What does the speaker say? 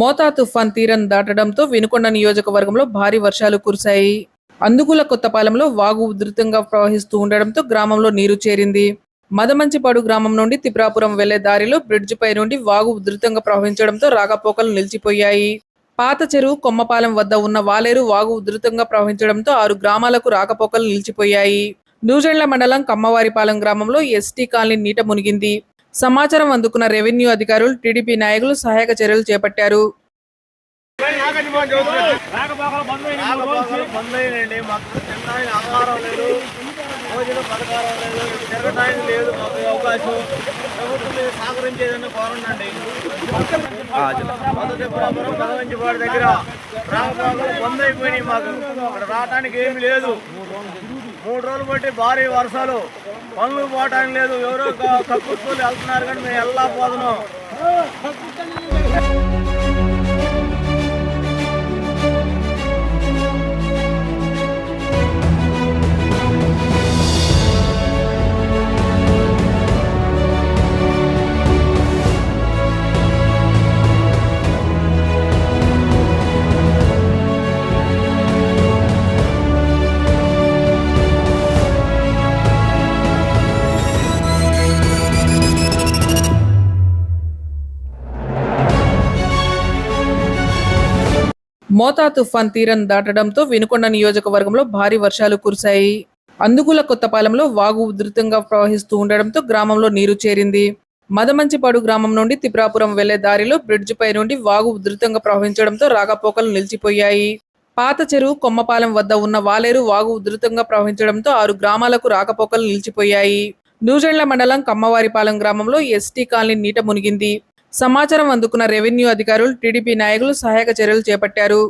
మోతా తుఫాన్ తీరం దాటడంతో వినుకొండ నియోజకవర్గంలో భారీ వర్షాలు కురిశాయి. అందుకుల కొత్తపాలెంలో వాగు ఉధృతంగా ప్రవహిస్తూ ఉండడంతో గ్రామంలో నీరు చేరింది. మదమంచిపాడు గ్రామం నుండి తిప్రాపురం వెళ్ళే దారిలో బ్రిడ్జిపై నుండి వాగు ఉధృతంగా ప్రవహించడంతో రాకపోకలు నిలిచిపోయాయి. పాత చెరువు కొమ్మపాలెం వద్ద ఉన్న వాలేరు వాగు ఉధృతంగా ప్రవహించడంతో ఆరు గ్రామాలకు రాకపోకలు నిలిచిపోయాయి. నూజెండ్ల మండలం కమ్మవారిపాలెం గ్రామంలో ఎస్టీ కాలనీ నీట మునిగింది. సమాచారం అందుకున్న రెవెన్యూ అధికారులు టీడీపీ నాయకులు సహాయక చర్యలు చేపట్టారు లేదు లేదు మాకు అవకాశం ప్రభుత్వం మీద సహకరించేదని దగ్గర రాకపోకలు బంద్ అయిపోయినాయి మాకు ఇక్కడ రావటానికి ఏమి లేదు మూడు రోజులు బట్టి భారీ వర్షాలు. పనులు పోవటం లేదు. ఎవరో కక్కుర్చుకొని వెళ్తున్నారు కానీ మేము వెళ్ళకపోతున్నాం మోతా తుఫాన్ తీరం దాటడంతో వినుకొండ నియోజకవర్గంలో భారీ వర్షాలు కురిశాయి. అందుకుల కొత్తపాలెంలో వాగు ఉధృతంగా ప్రవహిస్తూ ఉండడంతో గ్రామంలో నీరు చేరింది. మదమంచిపాడు గ్రామం నుండి తిప్రాపురం వెళ్ళే దారిలో బ్రిడ్జిపై నుండి వాగు ఉధృతంగా ప్రవహించడంతో రాకపోకలు నిలిచిపోయాయి. పాత చెరువు కొమ్మపాలెం వద్ద ఉన్న వాలేరు వాగు ఉధృతంగా ప్రవహించడంతో ఆరు గ్రామాలకు రాకపోకలు నిలిచిపోయాయి. నూజెండ్ల మండలం కమ్మవారిపాలెం గ్రామంలో ఎస్టీ కాలనీ నీట మునిగింది. సమాచారం అందుకున్న రెవెన్యూ అధికారులు టీడీపీ నాయకులు సహాయక చర్యలు చేపట్టారు.